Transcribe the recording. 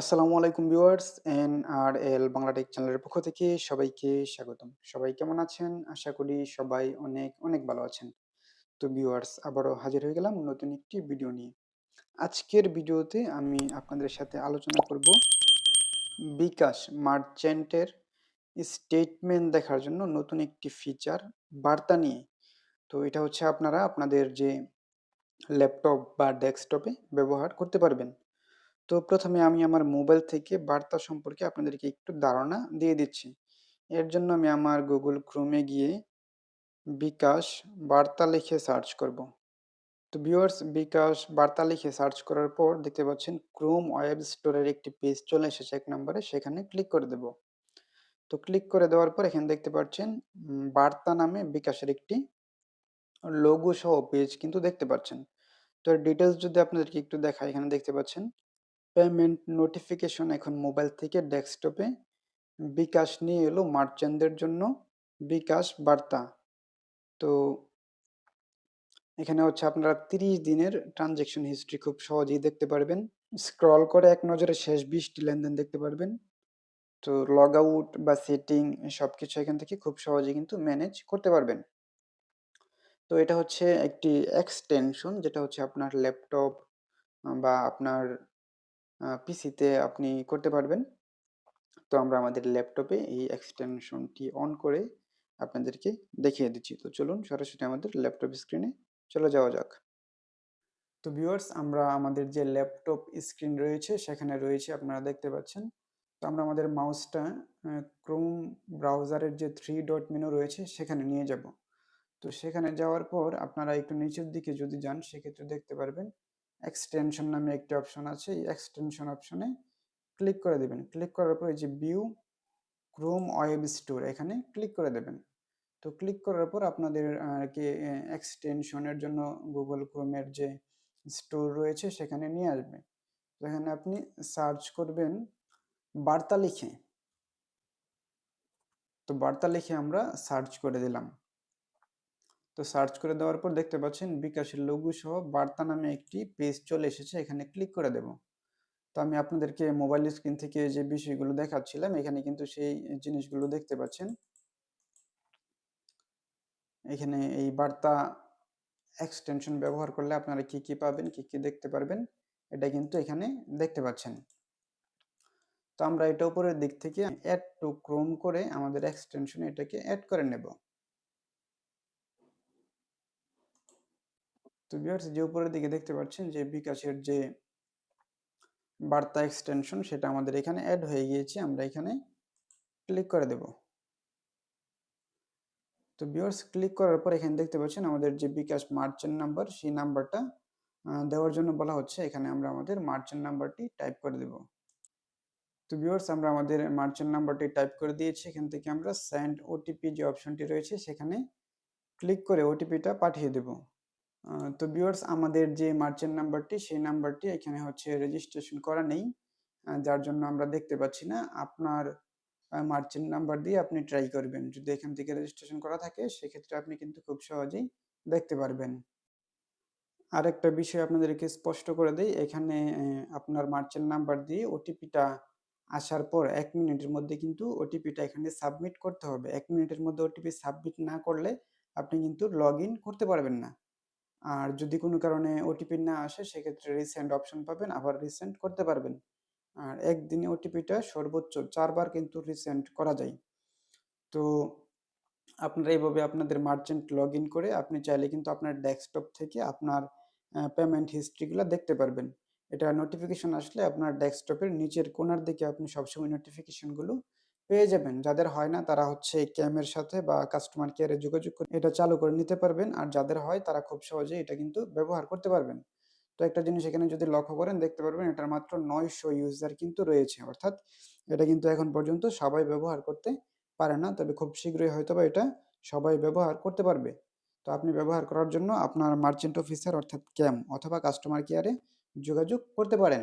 আসসালামু আলাইকুম viewers N R L Bangla tech চ্যানেলের পক্ষ থেকে সবাইকে স্বাগতম। সবাই কেমন আছেন? আশা করি সবাই অনেক অনেক ভালো আছেন। তো ভিউয়ার্স, আবারও হাজির হয়ে গেলাম নতুন একটি ভিডিও নিয়ে। আজকের ভিডিওতে আমি আপনাদের সাথে আলোচনা করব বিকাশ মার্চেন্টের স্টেটমেন্ট দেখার জন্য নতুন একটি ফিচার বার্তা নিয়ে। তো এটা হচ্ছে আপনারা আপনাদের যে ল্যাপটপ বা ডেস্কটপে ব্যবহার করতে পারবেন। তো প্রথমে আমি আমার মোবাইল থেকে বার্তা সম্পর্কে আপনাদেরকে একটু ধারণা দিয়ে দিচ্ছি। এর জন্য আমি আমার গুগল ক্রোমে গিয়ে বিকাশ বার্তা লিখে সার্চ করব। তো ভিউয়ার্স বিকাশ বার্তা লিখে সার্চ করার পর দেখতে পাচ্ছেন ক্রোম ওয়েব স্টোরের একটি পেজ চলে এসেছে এক নম্বরে, সেখানে ক্লিক করে দেব। তো ক্লিক করে দেওয়ার পর এখানে দেখতে পাচ্ছেন বার্তা নামে বিকাশের একটি লোগো সহ পেজ কিন্তু দেখতে পাচ্ছেন। তো ডিটেলস যদি আপনাদেরকে একটু দেখায় এখানে দেখতে পাচ্ছেন পেমেন্ট নোটিফিকেশন এখন মোবাইল থেকে ডেস্কটপে বিকাশ নিয়ে এলো মার্চেন্টদের জন্য বিকাশ বার্তা। তো এখানে হচ্ছে আপনারা তিরিশ দিনের ট্রানজেকশন হিস্ট্রি খুব সহজেই দেখতে পারবেন। স্ক্রল করে এক নজরে শেষ বিশটি লেনদেন দেখতে পারবেন। তো লগ আউট বা সেটিং সব কিছু এখান থেকে খুব সহজে কিন্তু ম্যানেজ করতে পারবেন। তো এটা হচ্ছে একটি এক্সটেনশন যেটা হচ্ছে আপনার ল্যাপটপ বা আপনার পিসিতে আপনি করতে পারবেন। তো আমরা আমাদের ল্যাপটপে এই এক্সটেনশনটি অন করে আপনাদেরকে দেখিয়ে দিচ্ছি। তো চলুন সরাসরি আমাদের ল্যাপটপ স্ক্রিনে চলে যাওয়া যাক। তো ভিউয়ার্স, আমরা আমাদের যে ল্যাপটপ স্ক্রিন রয়েছে, সেখানে রয়েছে আপনারা দেখতে পাচ্ছেন। তো আমরা আমাদের মাউসটা ক্রোম ব্রাউজারের যে থ্রি ডট মেনু রয়েছে, সেখানে নিয়ে যাব। তো সেখানে যাওয়ার পর আপনারা একটু নিচের দিকে যদি যান, সেক্ষেত্রে দেখতে পারবেন এক্সটেনশন নামে একটি অপশন আছে, এই এক্সটেনশন অপশনে ক্লিক করে দেবেন। ক্লিক করার পর এই যে ভিউ ক্রোম ওয়েব স্টোর এখানে ক্লিক করে দেবেন। তো ক্লিক করার পর আপনাদের আর কি এক্সটেনশনের জন্য গুগল ক্রোমের যে স্টোর রয়েছে, সেখানে নিয়ে আসবে। এখানে আপনি সার্চ করবেন বার্তা লিখে। তো বার্তা লিখে আমরা সার্চ করে দিলাম। তো সার্চ করে দেওয়ার পর দেখতে পাচ্ছেন বিকাশের লঘু সহ বার্তা নামে একটি পেজ চলে এসেছে, এখানে ক্লিক করে দেব। তো আমি আপনাদেরকে মোবাইল স্ক্রিন থেকে যে বিষয়গুলো দেখাচ্ছিলাম, এখানে কিন্তু সেই জিনিসগুলো দেখতে পাচ্ছেন। এখানে এই বার্তা এক্সটেনশন ব্যবহার করলে আপনারা কি কি পাবেন, কি কি দেখতে পারবেন, এটা কিন্তু এখানে দেখতে পাচ্ছেন। তো আমরা এটা উপরের দিক থেকে অ্যাড টু ক্রোম করে আমাদের এক্সটেনশন এটাকে অ্যাড করে নেব। তো ভিউয়ার্স যে উপরের দিকে দেখতে পাচ্ছেন যে বিকাশের যে বার্তা এক্সটেনশন সেটা আমাদের এখানে অ্যাড হয়ে গিয়েছে, আমরা এখানে ক্লিক করে দেব। তো ভিউয়ার্স ক্লিক করার পর এখানে দেখতে পাচ্ছেন আমাদের যে বিকাশ মার্চেন্ট নাম্বার সেই নাম্বারটা দেওয়ার জন্য বলা হচ্ছে, এখানে আমরা আমাদের মার্চেন্ট নাম্বারটি টাইপ করে দেব। তো ভিউয়ার্স আমরা আমাদের মার্চেন্ট নাম্বারটি টাইপ করে দিয়েছি, এখান থেকে আমরা সেন্ড ওটিপি যে অপশনটি রয়েছে, সেখানে ক্লিক করে ওটিপিটা পাঠিয়ে দেবো। তো ভিউয়ার্স আমাদের যে মার্চেন্ট নাম্বারটি সেই নাম্বারটি এখানে হচ্ছে রেজিস্ট্রেশন করা নেই। যার জন্য আমরা দেখতে পাচ্ছি না। আপনার মার্চেন্ট নাম্বার দিয়ে আপনি ট্রাই করবেন। যদি এখান থেকে রেজিস্ট্রেশন করা থাকে, সেক্ষেত্রে আপনি কিন্তু খুব সহজেই দেখতে পারবেন। আর একটা বিষয় আপনাদেরকে স্পষ্ট করে দেই। এখানে আপনার মার্চেন্ট নাম্বার দিয়ে ওটিপিটা আসার পর এক মিনিটের মধ্যে কিন্তু ওটিপিটা এখানে সাবমিট করতে হবে। এক মিনিটের মধ্যে ওটিপি সাবমিট না করলে আপনি কিন্তু লগ করতে পারবেন না। আর যদি কোনো কারণে ওটিপি না আসে, সেক্ষেত্রে রিসেন্ট অপশন পাবেন, আবার রিসেন্ট করতে পারবেন। আর একদিনে ওটিপিটা সর্বোচ্চ চারবার কিন্তু রিসেন্ট করা যায়। তো আপনারা এইভাবে আপনাদের মার্চেন্ট লগ ইন করে আপনি চাইলে কিন্তু আপনার ডেস্কটপ থেকে আপনার পেমেন্ট হিস্ট্রিগুলো দেখতে পারবেন। এটা নোটিফিকেশন আসলে আপনার ডেস্কটপের নিচের কোনার দিকে আপনি সবসময় নোটিফিকেশনগুলো পেয়ে যাবেন। যাদের হয় না, তারা হচ্ছে ক্যামের সাথে বা কাস্টমার কেয়ারে যোগাযোগ করে এটা চালু করে নিতে পারবেন। আর যাদের হয়, তারা খুব সহজে এটা কিন্তু ব্যবহার করতে পারবেন। তো একটা জিনিস এখানে যদি লক্ষ্য করেন, দেখতে পারবেন এটার মাত্র নয়শো ইউজার কিন্তু রয়েছে। অর্থাৎ এটা কিন্তু এখন পর্যন্ত সবাই ব্যবহার করতে পারে না। তবে খুব শীঘ্রই হয়তো বা এটা সবাই ব্যবহার করতে পারবে। তো আপনি ব্যবহার করার জন্য আপনার মার্চেন্ট অফিসার অর্থাৎ ক্যাম অথবা কাস্টমার কেয়ারে যোগাযোগ করতে পারেন।